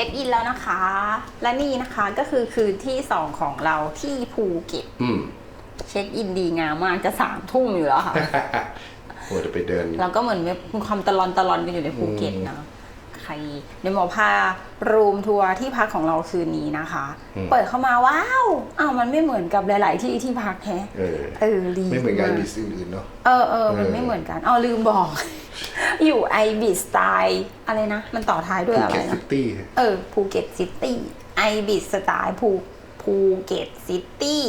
ช็คอินแล้วนะคะ และนี่นะคะก็คือคืนที่สองของเราที่ภูเก็ตอืมเช็คอินดีงามมากจะสามทุ่มอยู่แล้วค่ะ โอ้จะไปเดิน เราก็เหมือนมีความตะลอนตะลอนกันอยู่ในภูเก็ตนะใครเดี๋ยวหมอพารูมทัวร์ที่พักของเราคืนนี้นะคะ อืม เปิดเข้ามาว้าวอ้าวมันไม่เหมือนกับหลาย ๆ ที่ที่พักแท้เออ เออดีไม่เหมือนกับไอากบิสอื่นๆเนาะ เออเออมันเออไม่เหมือนกันอ๋อลืมบอก อยู่ไอบิสไตล์อะไรนะ มันต่อท้ายด้วยภูอะไรเก็ตซินะตี้เออภูเก็ตซิตี้ไอบิสสไตล์ภูภูเก็ตซิตี้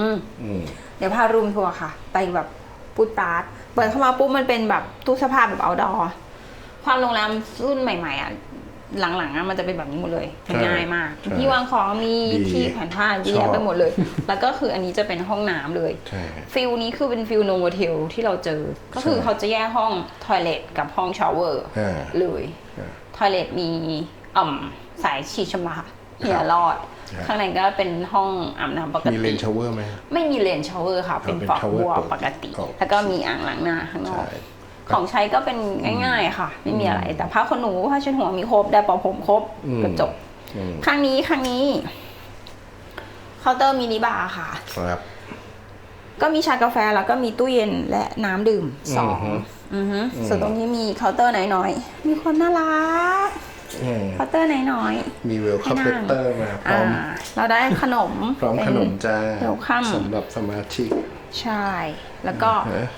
อืมอืมเดี๋ยวพารูมทัวร์ค่ะ ไปแบบปูดปาร์ตเปิดเข้ามาปุ๊บมันเป็นแบบตู้เสื้อผ้าแบบเอาดอความโรงแรมรุ่นใหม่ ๆ อะ หลังๆอะมันจะเป็นแบบนี้หมดเลยมันง่ายมาก ใช่ที่วางของมีดีที่แผ่นผ้าเยอะชอบ แยะไปหมดเลย แล้วก็คืออันนี้จะเป็นห้องน้ำเลยใช่ ฟิลนี้คือเป็นฟิลโนโวเทลที่เราเจอ ก็คือใช่ เขาจะแยกห้องทอยเลทกับห้องชาวเวอร์ อ่า เลยอ่าทอยเลทมีอ่อมสายฉีดชำระเหียรอด ครับ ข้างในก็เป็นห้องอาบน้ำปกมีติเลนชาวเวอร์ไหม ไม่มีเลนชาวเวอร์ค่ะ เป็นเป็นฝัก shower บัวเปิดปกติอ๋อแล้วก็มีอ่างล้างหน้าข้างนอก ใช่ ของใช้ก็เป็นง่าย ๆ ค่ะ ไม่มีอะไร แต่ผ้าขนหนูผ้าเช็ดหัวมีครบได้เป่าผมครบอืมกระจกอืมข้างนี้ข้างนี้เคาน์เตอร์มินิบาร์ค่ะครับก็มีชากาแฟแล้วก็มีตู้เย็นและน้ำดื่มสองอือฮึอือฮึอืมส่วนตรงนี้มีเคาน์เตอร์น้อยๆมีคนน่ารักอืมเคาน์เตอร์น้อยมีเวลคัมให้เลนั่งเตอร์มาๆพร้อมอ่าเราได้ขนม พร้อมเป็นขนมจ้า welcome สำหรับสมาชิก ใช่ แล้วก็ฮะ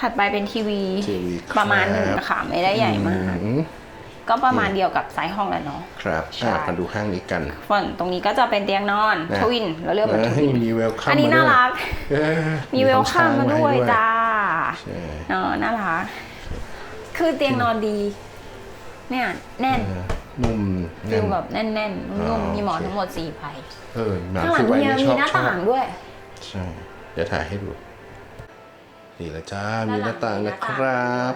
ถัดไปเป็นทีวี ทีวีครับ ประมาณหนึ่งค่ะไม่ได้ใหญ่มาก อืมก็ประมาณเดียวกับไซส์ห้องแหละเนาะ ครับใช่ อะมาดูข้างนี้กันส่วนตรงนี้ก็จะเป็นเตียงนอนนะ ทวินเราเลือกเป็นทเอ้วิยนมีเวลคัมอันนี้น่ารักมีมีเวลคัมมาด้วยจ้าใช่เนอะน่ารัก คือเตียงนอนดี เนี่ย แน่นเออนุ่มฟิลแบบแน่นๆอ๋นุ่มอๆมีหมอนโอเค ทั้งหมดสี่ใบเออหนาข้างหลัคืงอไว้เฮียนี่ชมีอบหน้าชอบต่างด้วย ใช่ เดี๋ยวถ่ายให้ดู นี่แหละจ้า มีหน้าต่างมีหนะน้าคต่างรับ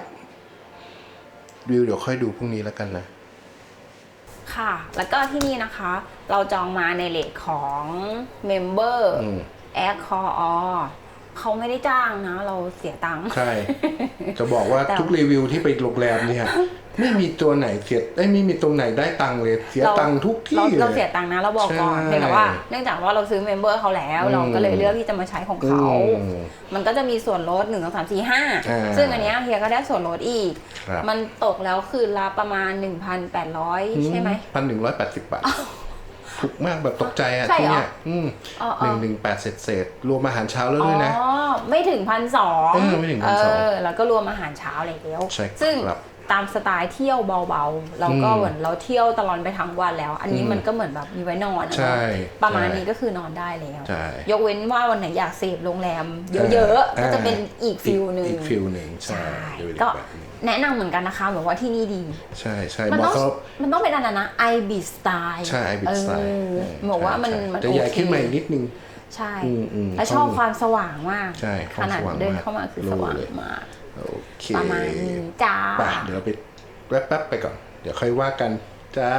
วิวเดี๋ยวค่อยดูพรุ่งนี้แล้วกันนะ ค่ะ แล้วก็ที่นี่นะคะ เราจองมาในเลทของเมมเบอร์อืมแอร์คออ เขาไม่ได้จ้างนะ เราเสียตังค์ ใช่ จะบอกว่าแต่ ทุกรีวิวที่ไปโรงแรมเนี่ย ไม่มีตัวไหนเสียไอ้ยไม่มีตรงไหนได้ตังค์เลย เสียตังค์ทุกที่เราเลยเราเสียตังค์นะเราบอกก่อนใช่เพียงแต่ว่าเนื่องจากว่าเราซื้อเมมเบอร์เขาแล้วอืมเราก็เลยเลือกที่จะมาใช้ของเขา อืม มันก็จะมีส่วนลดหนึ่งสองสามสี่ห้าอ่าซึ่งอันเนี้ยเฮียก็ได้ส่วนลดอีก ครับ มันตกแล้วคืนละประมาณ 1,800 ใช่ไหม พันหนึ่งร้อยแปดสิบบาท ถูกมากแบบตกใจอะใช่ที่เหรอเนี่ยอืมอ๋อหนึ่งหนึ่งแปดเศษเศษๆรวมอาหารเช้าแล้วอ๋ด้วยนะอไม่ถึงพันสองเออไม่ถึง1,200เออแล้วก็รวมอาหารเช้าแล้ว ใช่ครับซึ่งตามสไตล์เที่ยวเบาๆเราก็อืมเหมือนเราเที่ยวตลอดไปทั้งวันแล้ว อันนี้อืมมันก็เหมือนแบบมีไว้นอนอะใช่เนอะประมาณใช่นี้ก็คือนอนได้แล้ว ใช่ ยกเว้นว่าวันไหนอยากเสพโรงแรมเยอะๆ ก็จะเป็นอีกฟิลหนึ่ง อีกฟิลหนึ่งใช่ใช่ เดี๋ยวอีก็แบบหนึ่ง แนะนำเหมือนกันนะคะเหมือนว่าที่นี่ดี ใช่ใช่มันบอต้องกเขา มันต้องเป็นอันนั้นนะ I b สไตล์ใช่ไอบิทสไตล์บอกว่ามันมันจะใหญ่โอเคขึ้นมาอีกนิดนึง ใช่อืมอืมและชอบห้องความสว่างมากใช่ห้ของนาดสว่างเดินมากเข้ามาคือรู้สว่างเลย มากโอเคประมาณนี้จ้า ไปเดี๋ยวเราไปแป๊บๆไปก่อน เดี๋ยวค่อยว่ากันจ้า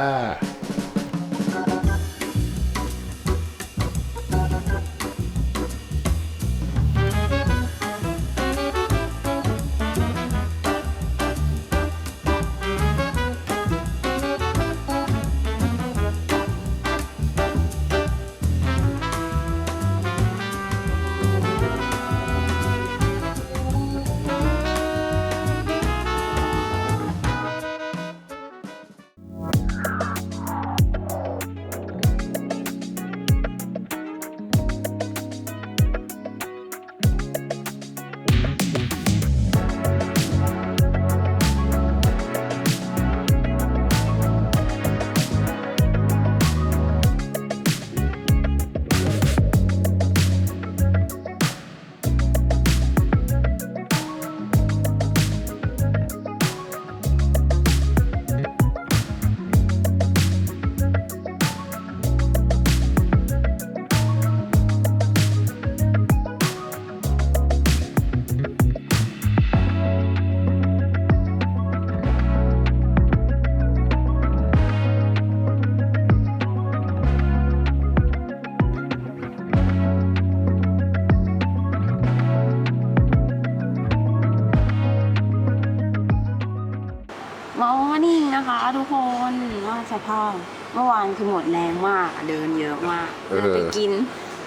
นิ่งนะคะทุกคนมาสภาพเมื่อวานคือหมดแรงมากอะเดินเยอะมากเออ ไปกิน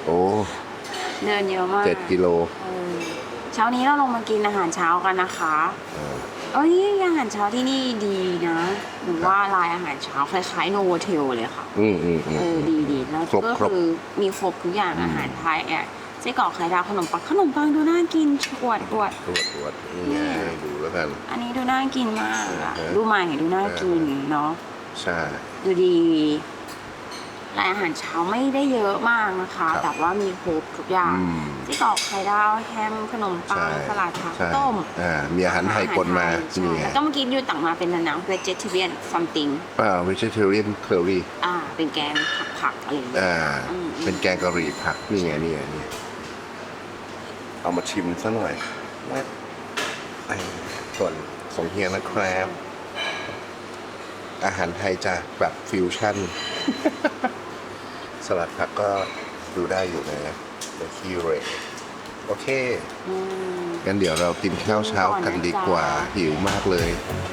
โอ้เดินเยอะมากเจ็ดกิโลเออเช้านี้เราลงมากินอาหารเช้ากันนะคะ เออ เอ้ยอาหารเช้าที่นี่ดีนะหนูว่าลายอาหารเช้าคล้ายๆโนโวเทลเลยค่ะ อืมอืมอืม เออดีดีแล้วครบก็ครบคือมีครบทุกอย่างอาหารไทยแอะ ไส้กรอกไข่ดาวขนมปังขนมปังดูน่ากินอวดอวด ตรวจตรวจนี่ไงดูแล้วกัน อันนี้ดูน่ากินมากอะเออดูใหม่ดูน่ากินเนาะใช่ ดูดีรายอาหารเช้าไม่ได้เยอะมากนะคะ ครับ แต่ว่ามีครบทุกอย่างอืมไส้กรอกไข่ดาวแฮมขนมปังใช่สลัดผักใช่ต้มอ่ามีอาหารไทยปนมาอาหารไทยนี่ใช่ไงแล้วก็เมื่อกี้ยูตักมาเป็นน้ำ vegetarian something อ่า vegetarian curry อ่า เป็นแกงผักๆอะไรอย่างเงี้ย อ่า อืม เป็นแกงกะหรี่ผักนี่ไงนี่ไงนี่ เอามาชิมซะหน่อยแว๊บเออส่วนของเฮียนะครับ อาหารไทยจะแบบฟิวชั่น สลัดผักก็ดูได้อยู่นะในคีเรตโอเคอืมงั้นเดี๋ยวเรากินข้าวเช้ากันดีกว่าหิวมากเลยใ